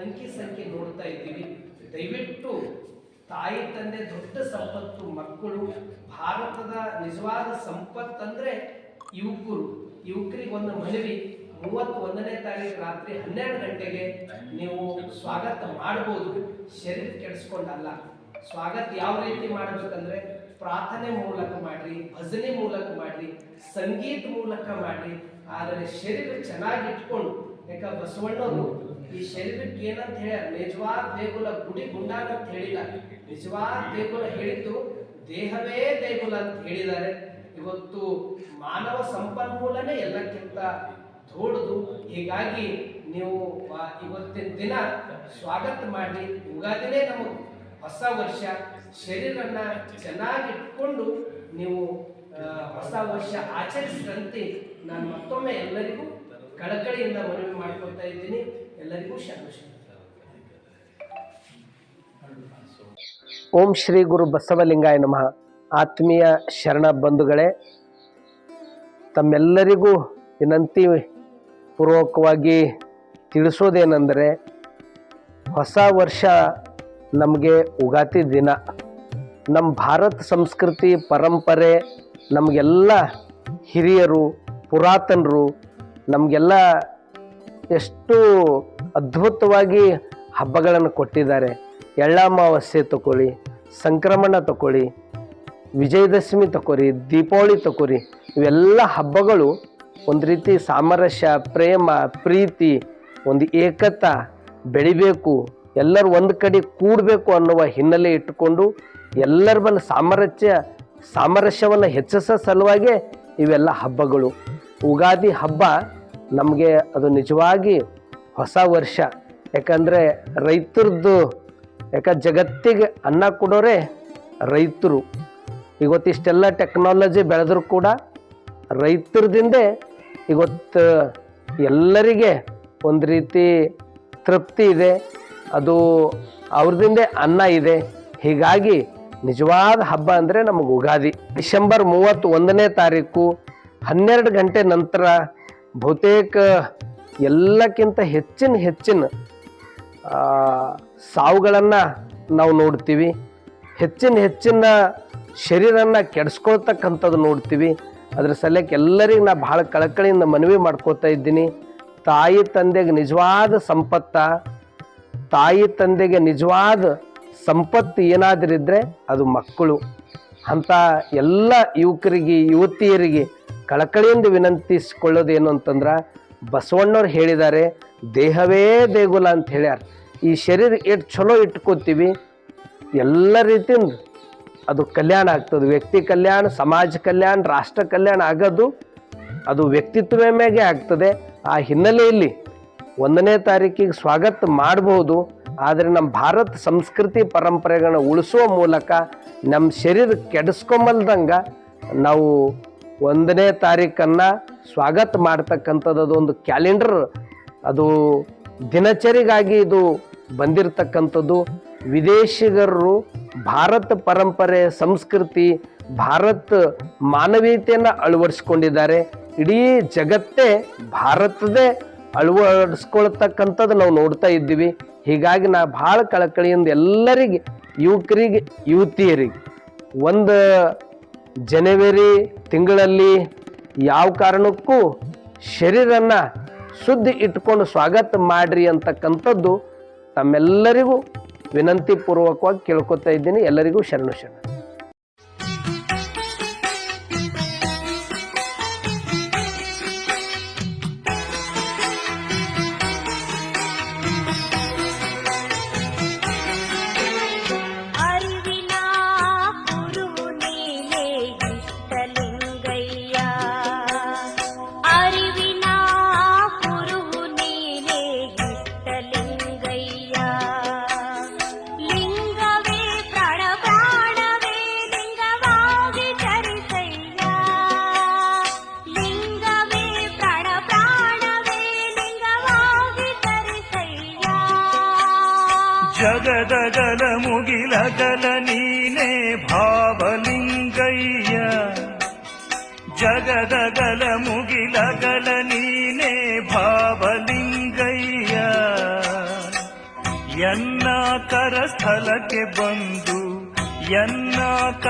ಅಂಕಿ ಸಂಖ್ಯೆ ನೋಡ್ತಾ ಇದ್ದೀವಿ. ದಯವಿಟ್ಟು ತಾಯಿ, ತಂದೆ, ದೊಡ್ಡ ಸಂಪತ್ತು, ಮಕ್ಕಳು, ಭಾರತದ ನಿಜವಾದ ಸಂಪತ್ತಂದ್ರೆ ಯುವಕರು. ಯುವಕರಿಗೆ ಒಂದು ಮನವಿ, ಮೂವತ್ತ್ ಒಂದನೇ ತಾರೀಕು ರಾತ್ರಿ ಹನ್ನೆರಡು ಗಂಟೆಗೆ ನೀವು ಸ್ವಾಗತ ಮಾಡ್ಬೋದು. ಶರೀರ ಕೆಡಿಸ್ಕೊಂಡಲ್ಲ. ಸ್ವಾಗತ ಯಾವ ರೀತಿ ಮಾಡಬೇಕಂದ್ರೆ ಪ್ರಾರ್ಥನೆ ಮೂಲಕ ಮಾಡ್ರಿ, ಭಜನೆ ಮೂಲಕ ಮಾಡ್ರಿ, ಸಂಗೀತ ಮೂಲಕ ಮಾಡ್ರಿ. ಆದರೆ ಶರೀರ ಚೆನ್ನಾಗಿ ಇಟ್ಕೊಂಡು ಯಾಕ ಬಸವಣ್ಣವರು ಈ ಶರೀರಕ್ಕೆ ಏನಂತ ಹೇಳ್ಯಾರ ನಿಜವಾದ ದೇಗುಲ, ಗುಡಿ ಗುಂಡಾಗ ಅಂತ ಹೇಳಿಲ್ಲ. ನಿಜವಾದ ದೇಗುಲ ಹೇಳಿದ್ದು, ದೇಹವೇ ದೇಗುಲ ಅಂತ ಹೇಳಿದ್ದಾರೆ. ಇವತ್ತು ಮಾನವ ಸಂಪನ್ಮೂಲನೇ ಎಲ್ಲಕ್ಕಿಂತ ದೊಡ್ಡದು. ಹೀಗಾಗಿ ನೀವು ಇವತ್ತಿನ ದಿನ ಸ್ವಾಗತ ಮಾಡಿ, ಯುಗಾದಿನೇ ನಮಗೆ ಹೊಸ ವರ್ಷ. ಶರೀರನ್ನ ಚೆನ್ನಾಗಿ ಇಟ್ಕೊಂಡು ನೀವು ಹೊಸ ವರ್ಷ ಆಚರಿಸಿದಂತೆ ನಾನು ಮತ್ತೊಮ್ಮೆ ಎಲ್ಲರಿಗೂ ಕಳಕಳಿಯಿಂದ ಮನವಿ ಮಾಡ್ಕೊತಾ ಇದ್ದೀನಿ. ಎಲ್ಲರಿಗೂ ಶರಣ ಓಂ ಶ್ರೀ ಗುರು ಬಸವಲಿಂಗಾಯ ನಮಃ. ಆತ್ಮೀಯ ಶರಣ ಬಂಧುಗಳೇ, ತಮ್ಮೆಲ್ಲರಿಗೂ ವಿನಂತಿ ಪೂರ್ವಕವಾಗಿ ತಿಳಿಸೋದೇನೆಂದರೆ, ಹೊಸ ವರ್ಷ ನಮಗೆ ಉಗಾತಿ ದಿನ. ನಮ್ಮ ಭಾರತ ಸಂಸ್ಕೃತಿ ಪರಂಪರೆ ನಮಗೆಲ್ಲ ಹಿರಿಯರು, ಪುರಾತನರು, ನಮಗೆಲ್ಲ ಎಷ್ಟು ಅದ್ಭುತವಾಗಿ ಹಬ್ಬಗಳನ್ನು ಕೊಟ್ಟಿದ್ದಾರೆ. ಎಳ್ಳಮಾವಾಸ್ಯೆ ತಗೊಳ್ಳಿ ಸಂಕ್ರಮಣ ತಗೊಳ್ಳಿ ವಿಜಯದಶಮಿ ತಗೋರಿ ದೀಪಾವಳಿ ತಗೋರಿ ಇವೆಲ್ಲ ಹಬ್ಬಗಳು ಒಂದು ರೀತಿ ಸಾಮರಸ್ಯ, ಪ್ರೇಮ, ಪ್ರೀತಿ, ಒಂದು ಏಕತ, ಬೆಳಿಬೇಕು, ಎಲ್ಲರೂ ಒಂದು ಕಡೆ ಕೂಡಬೇಕು ಅನ್ನುವ ಹಿನ್ನೆಲೆ ಇಟ್ಟುಕೊಂಡು ಎಲ್ಲರ ಮೇಲೆ ಸಾಮರಸ್ಯ, ಸಾಮರಸ್ಯವನ್ನು ಹೆಚ್ಚಿಸೋ ಸಲುವಾಗೇ ಇವೆಲ್ಲ ಹಬ್ಬಗಳು. ಉಗಾದಿ ಹಬ್ಬ ನಮಗೆ ಅದು ನಿಜವಾಗಿ ಹೊಸ ವರ್ಷ. ಯಾಕಂದರೆ ರೈತರದ್ದು, ಯಾಕ ಜಗತ್ತಿಗೆ ಅನ್ನ ಕೊಡೋರೆ ರೈತರು. ಇವತ್ತಿಷ್ಟೆಲ್ಲ ಟೆಕ್ನಾಲಜಿ ಬೆಳೆದ್ರೂ ಕೂಡ ರೈತರದಿಂದೇ ಇವತ್ತು ಎಲ್ಲರಿಗೆ ಒಂದು ರೀತಿ ತೃಪ್ತಿ ಇದೆ. ಅದು ಅವ್ರದಿಂದೇ ಅನ್ನ ಇದೆ. ಹೀಗಾಗಿ ನಿಜವಾದ ಹಬ್ಬ ಅಂದರೆ ನಮಗೆ ಉಗಾದಿ. ಡಿಸೆಂಬರ್ ಮೂವತ್ತು ಒಂದನೇ ತಾರೀಕು ಹನ್ನೆರಡು ಗಂಟೆ ನಂತರ ಬಹುತೇಕ ಎಲ್ಲಕ್ಕಿಂತ ಹೆಚ್ಚಿನ ಹೆಚ್ಚಿನ ಸಾವುಗಳನ್ನು ನಾವು ನೋಡ್ತೀವಿ. ಹೆಚ್ಚಿನ ಹೆಚ್ಚಿನ ಶರೀರನ ಕೆಡಿಸ್ಕೊಳ್ತಕ್ಕಂಥದ್ದು ನೋಡ್ತೀವಿ. ಅದ್ರ ಸಲಕ್ಕೆ ಎಲ್ಲರಿಗೆ ನಾ ಭಾಳ ಕಳಕಳಿಯಿಂದ ಮನವಿ ಮಾಡ್ಕೋತಾ ಇದ್ದೀನಿ. ತಾಯಿ ತಂದೆಗೆ ನಿಜವಾದ ಸಂಪತ್ತ, ತಾಯಿ ತಂದೆಗೆ ನಿಜವಾದ ಸಂಪತ್ತು ಏನಾದ್ರಿದ್ರೆ ಅದು ಮಕ್ಕಳು. ಅಂಥ ಎಲ್ಲ ಯುವಕರಿಗೆ, ಯುವತಿಯರಿಗೆ ಕಳಕಳಿಯಿಂದ ಏನು ಅಂತಂದ್ರೆ, ಬಸವಣ್ಣವ್ರು ಹೇಳಿದ್ದಾರೆ, ದೇಹವೇ ದೇಗುಲ ಅಂತ ಹೇಳ್ಯಾರ. ಈ ಶರೀರ ಎಷ್ಟು ಚಲೋ ಇಟ್ಕೋತೀವಿ, ಎಲ್ಲ ರೀತಿಯಿಂದ ಅದು ಕಲ್ಯಾಣ ಆಗ್ತದೆ. ವ್ಯಕ್ತಿ ಕಲ್ಯಾಣ, ಸಮಾಜ ಕಲ್ಯಾಣ, ರಾಷ್ಟ್ರ ಕಲ್ಯಾಣ ಆಗೋದು ಅದು ವ್ಯಕ್ತಿತ್ವ ಮೇಲೆ ಆಗ್ತದೆ. ಆ ಹಿನ್ನೆಲೆಯಲ್ಲಿ ಒಂದನೇ ತಾರೀಕಿಗೆ ಸ್ವಾಗತ ಮಾಡಬಹುದು ಆದರೆ ನಮ್ಮ ಭಾರತ ಸಂಸ್ಕೃತಿ ಪರಂಪರೆಗಳನ್ನ ಉಳಿಸುವ ಮೂಲಕ ನಮ್ಮ ಶರೀರ ಕೆಡಿಸ್ಕೊಂಬಲ್ದಂಗೆ ನಾವು ಒಂದನೇ ತಾರೀಕನ್ನು ಸ್ವಾಗತ ಮಾಡ್ತಕ್ಕಂಥದ್ದು ಅದೊಂದು ಕ್ಯಾಲೆಂಡರ್. ಅದು ದಿನಚರಿಗಾಗಿ ಇದು ಬಂದಿರತಕ್ಕಂಥದ್ದು. ವಿದೇಶಿಗರು ಭಾರತ ಪರಂಪರೆ, ಸಂಸ್ಕೃತಿ, ಭಾರತ ಮಾನವೀಯತೆಯನ್ನು ಅಳವಡಿಸ್ಕೊಂಡಿದ್ದಾರೆ. ಇಡೀ ಜಗತ್ತೇ ಭಾರತದೇ ಅಳವಡಿಸ್ಕೊಳ್ತಕ್ಕಂಥದ್ದು ನಾವು ನೋಡ್ತಾ ಇದ್ದೀವಿ. ಹೀಗಾಗಿ ನಾ ಭಾಳ ಕಳಕಳಿಯಿಂದ ಎಲ್ಲರಿಗೆ, ಯುವಕರಿಗೆ, ಯುವತಿಯರಿಗೆ ಒಂದು ಜನವರಿ ತಿಂಗಳಲ್ಲಿ ಯಾವ ಕಾರಣಕ್ಕೂ ಶರೀರನ್ನು ಶುದ್ಧಿ ಇಟ್ಕೊಂಡು ಸ್ವಾಗತ ಮಾಡ್ರಿ ಅಂತಕ್ಕಂಥದ್ದು ತಮ್ಮೆಲ್ಲರಿಗೂ ವಿನಂತಿ ಪೂರ್ವಕವಾಗಿ ಕೇಳ್ಕೊತಾ ಇದ್ದೀನಿ. ಎಲ್ಲರಿಗೂ ಶರಣು ಶರಣ. ಜಗದಗಲ ಮುಗಿಲಗಲ ನೀನೇ ಭಾವಲಿಂಗಯ್ಯ ಜಗದಗಲ ಮುಗಿಲಗಲ ನೀನೇ ಭಾವಲಿಂಗಯ್ಯ ಎನ್ನ ಕರ ಸ್ಥಳಕ್ಕೆ ಬಂದು ಎನ್ನ ಕ